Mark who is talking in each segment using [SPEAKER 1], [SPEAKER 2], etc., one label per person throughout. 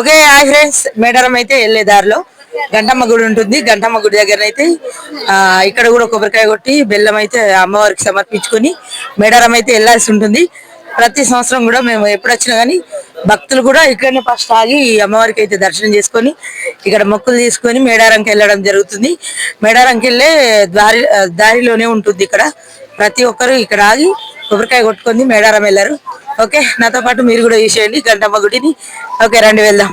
[SPEAKER 1] Okay hi friends. Medaram అయితే వెళ్ళే దారిలో గంటమ్మ గుడి ఉంటుంది. గంటమ్మ గుడి దగ్గర అయితే ఇక్కడ కూడా కొబ్బరికాయ కొట్టి బెల్లం అయితే అమ్మవారికి సమర్పించుకొని మేడారం అయితే వెళ్ళాల్సి ఉంటుంది. ప్రతి సంవత్సరం కూడా మేము ఎప్పుడు వచ్చినా కానీ భక్తులు కూడా ఇక్కడనే ఫస్ట్ ఆగి అమ్మవారికి అయితే దర్శనం చేసుకొని ఇక్కడ మొక్కులు తీసుకొని మేడారంకి వెళ్ళడం జరుగుతుంది. మేడారంకి వెళ్ళే దారి దారిలోనే ఉంటుంది ఇక్కడ. ప్రతి ఒక్కరు ఇక్కడ ఆగి కొబ్బరికాయ కొట్టుకొని మేడారం వెళ్ళారు. ఓకే నాతో పాటు మీరు కూడా చూసేయండి గంటమ్మ గుడిని. ఓకే రండి వెళ్దాం.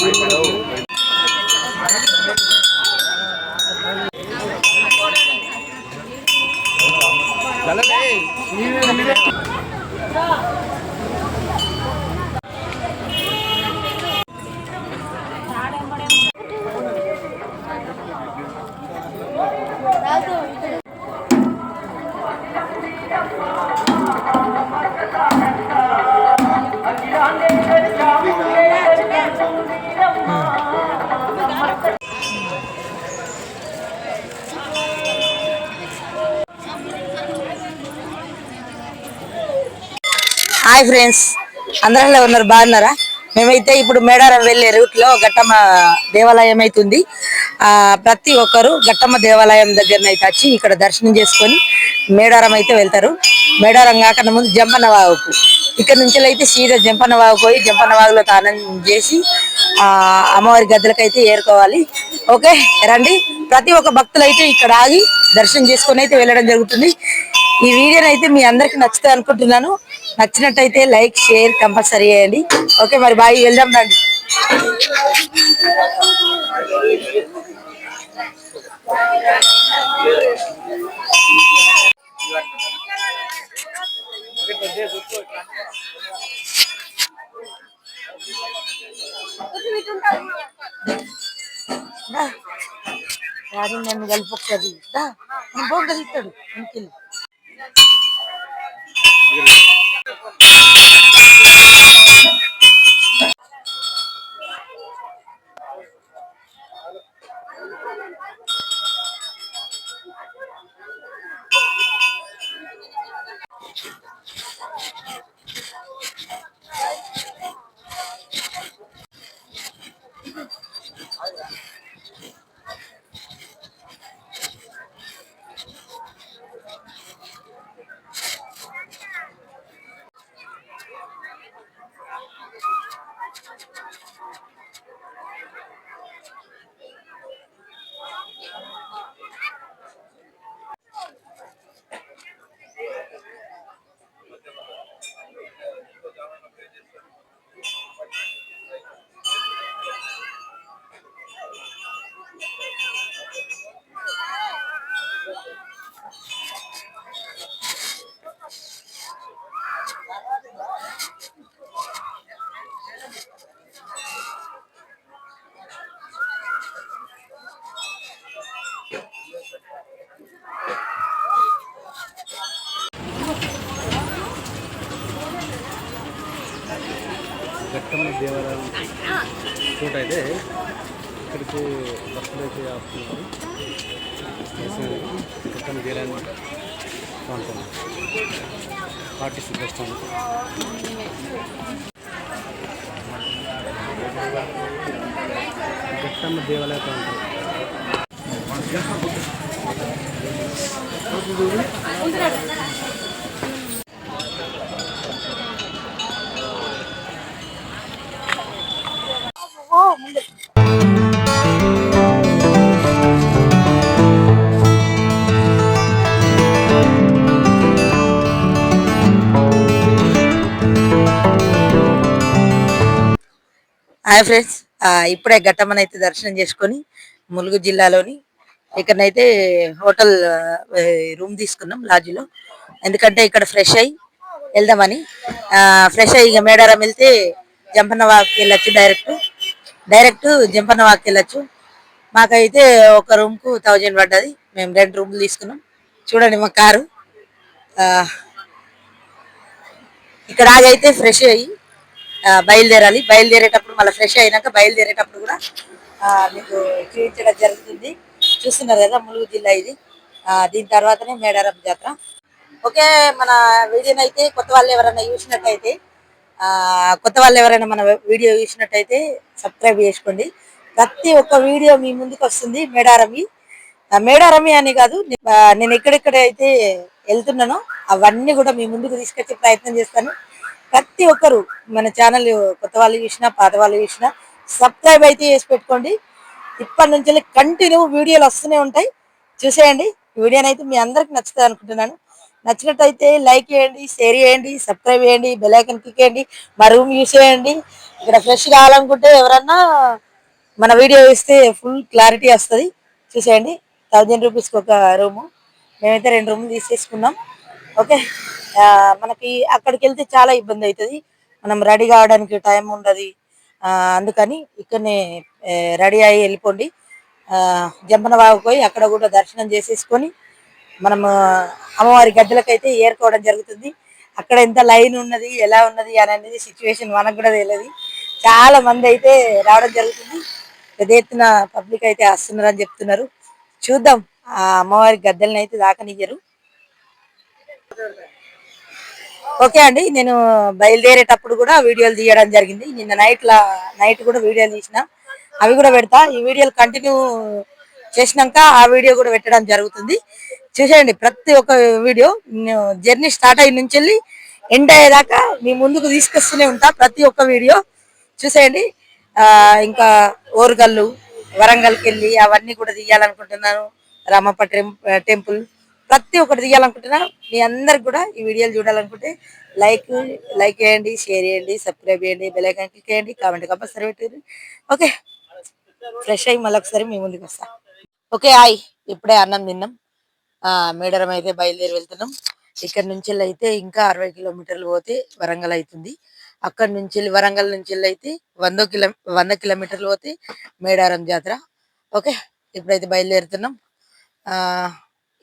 [SPEAKER 1] phải phải đâu hi friends. అందరూ ఉన్నారు? బాగున్నారా? మేమైతే ఇప్పుడు మేడారం వెళ్ళే రూట్లో గట్టమ్మ దేవాలయం అయితే ఉంది ఆ ప్రతి ఒక్కరు గట్టమ్మ దేవాలయం దగ్గర అయితే వచ్చి ఇక్కడ దర్శనం చేసుకొని మేడారం అయితే వెళ్తారు. మేడారం కాకుండా ముందు జంపన్న వాగుకు ఇక్కడ నుంచి అయితే సీదా జంపన్న వాగు పోయి జంపన్న వాగులో తానం చేసి ఆ అమ్మవారి గద్దెలకు అయితే ఏరుకోవాలి. ఓకే రండి. ప్రతి ఒక్క భక్తులు అయితే ఇక్కడ ఆగి దర్శనం చేసుకొని అయితే వెళ్ళడం జరుగుతుంది. ఈ వీడియోని అయితే మీ అందరికి నచ్చుతాయి అనుకుంటున్నాను. నచ్చినట్టయితే లైక్ షేర్ కంపల్సరీ చేయండి. ఓకే మరి బాయ్ వెళ్దాం రండి. రాజు వాడు నన్ను కలిపొక్కది దా కలుగుతాడు ఇంకెళ్ళి. Thank you.
[SPEAKER 2] ఘట్టమ్మ దేవాలయం చోట అయితే ఇక్కడికి బస్సులు అయితే ఆపుతున్నారు ఘట్టమ్మ దేవాలయం ప్రాంతం ఆర్టీసీ బస్ స్టాండ్. ఘట్టమ్మ దేవాలయ ప్రాంతం.
[SPEAKER 1] Hi friends. ఇప్పుడే ఘట్టమ్మని అయితే దర్శనం చేసుకొని ములుగు జిల్లాలోని ఇక్కడనైతే హోటల్ రూమ్ తీసుకున్నాం లాడ్జ్లో. ఎందుకంటే ఇక్కడ ఫ్రెష్ అయ్యి వెళ్దామని. ఫ్రెష్ అయ్యి ఇక మేడారం వెళ్తే జంపన్న వాక్కి వెళ్ళొచ్చు డైరెక్ట్. డైరెక్ట్ జంపన్న వాక్ వెళ్ళొచ్చు మాకైతే ఒక రూమ్కు థౌజండ్ పడ్డది. మేము రెండు రూమ్లు తీసుకున్నాం. చూడండి మా కారు. ఆ, ఇక్కడ ఆగైతే ఫ్రెష్ అయ్యి బయలుదేరాలి. బయలుదేరేటప్పుడు మళ్ళీ ఫ్రెష్ అయినాక బయలుదేరేటప్పుడు కూడా మీకు చూపించడం జరుగుతుంది. చూస్తున్నారు కదా ములుగు జిల్లా ఇది. దీని తర్వాతనే మేడారం జాతర. ఓకే మన వీడియోనైతే కొత్త వాళ్ళు ఎవరైనా చూసినట్టయితే కొత్త వాళ్ళు ఎవరైనా మన వీడియో చూసినట్టయితే సబ్స్క్రైబ్ చేసుకోండి. ప్రతి ఒక్క వీడియో మీ ముందుకు వస్తుంది మేడారమి. మేడారమి అని కాదు నేను ఎక్కడెక్కడ అయితే వెళ్తున్నానో అవన్నీ కూడా మీ ముందుకు తీసుకొచ్చే ప్రయత్నం చేస్తాను. ప్రతి ఒక్కరు మన ఛానల్ కొత్త వాళ్ళు చూసినా పాత వాళ్ళు చూసినా సబ్స్క్రైబ్ అయితే చేసి పెట్టుకోండి. ఇప్పటి నుంచి కంటిన్యూ వీడియోలు వస్తూనే ఉంటాయి. చూసేయండి. వీడియోనైతే అయితే మీ అందరికి నచ్చుతుంది అనుకుంటున్నాను. నచ్చినట్టయితే లైక్ చేయండి షేర్ చేయండి సబ్స్క్రైబ్ చేయండి బెలైకన్ క్లిక్ చేయండి మా రూమ్ యూస్ చేయండి. ఇక్కడ ఫ్రెష్ కావాలనుకుంటే ఎవరన్నా మన వీడియో ఇస్తే ఫుల్ క్లారిటీ వస్తుంది. చూసేయండి. థౌజండ్ రూపీస్కి ఒక రూము. మేమైతే రెండు రూములు తీసేసుకున్నాం. ఓకే? మనకి అక్కడికి వెళ్తే చాలా ఇబ్బంది అవుతుంది మనం రెడీ కావడానికి టైం ఉండదు. అందుకని ఇక్కడనే రెడీ అయ్యి వెళ్ళిపోండి. జంపన బాగు పోయి అక్కడ కూడా దర్శనం చేసేసుకొని మనం అమ్మవారి గద్దెలకైతే ఏరుకోవడం జరుగుతుంది. అక్కడ ఎంత లైన్ ఉన్నది ఎలా ఉన్నది అని అనేది సిచ్యువేషన్ మనకు కూడా తెలియదు. చాలా మంది అయితే రావడం జరుగుతుంది. పెద్ద ఎత్తున పబ్లిక్ అయితే వస్తున్నారు అని చెప్తున్నారు. చూద్దాం ఆ అమ్మవారి గద్దెలను అయితే దాకనియ్యరు. ఓకే అండి నేను బయలుదేరేటప్పుడు కూడా వీడియోలు తీయడం జరిగింది. నిన్న నైట్లా నైట్ కూడా వీడియోలు తీసిన. అవి కూడా పెడతా. ఈ వీడియోలు కంటిన్యూ చేసినాక ఆ వీడియో కూడా పెట్టడం జరుగుతుంది. చూసేయండి ప్రతి ఒక్క వీడియో జర్నీ స్టార్ట్ అయిన నుంచి వెళ్ళి ఎండ్ అయ్యేదాకా మీ ముందుకు తీసుకొస్తూనే ఉంటా ప్రతి ఒక్క వీడియో చూసేయండి. ఇంకా ఓరుగల్లు వరంగల్కి వెళ్ళి అవన్నీ కూడా తీయాలనుకుంటున్నాను. రామప్ప టెంపుల్ ప్రతి ఒక్కటి తీయాలనుకుంటున్నా. మీ అందరికి కూడా ఈ వీడియోలు చూడాలనుకుంటే లైక్ లైక్ చేయండి షేర్ చేయండి సబ్స్క్రైబ్ చేయండి బెల్ క్లిక్ చేయండి కామెంట్ కంపల్సరీ పెట్టండి. ఓకే ఫ్రెష్ అయ్యి మళ్ళీ ఒకసారి మీ ముందుకు వస్తా. ఓకే హాయ్ ఇప్పుడే అన్నం తిన్నాం. మేడారం అయితే బయలుదేరి వెళ్తున్నాం. ఇక్కడ నుంచి వెళ్ళి అయితే ఇంకా అరవై కిలోమీటర్లు పోతే వరంగల్ అవుతుంది అక్కడ నుంచి వరంగల్ నుంచి అయితే వంద కిలో వంద కిలోమీటర్లు పోతే మేడారం జాతర. ఓకే ఇప్పుడైతే బయలుదేరుతున్నాం. ఆ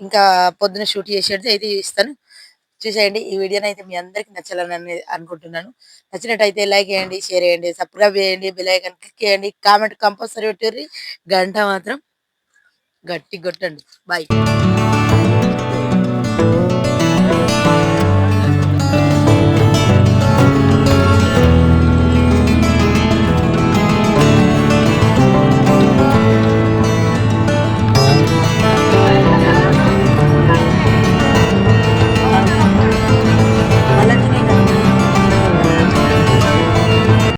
[SPEAKER 1] ఇంకా పొద్దున షూట్ చేసేది అయితే ఇస్తాను చూసేయండి ఈ వీడియోని అయితే మీ అందరికి నచ్చాలని అనుకుంటున్నాను. నచ్చినట్టయితే లైక్ చేయండి షేర్ చేయండి సబ్స్క్రైబ్ చేయండి బిలైకన్ క్లిక్ చేయండి కామెంట్ కంపల్సరీ పెట్టి గంట మాత్రం గట్టి కొట్టండి. బాయ్.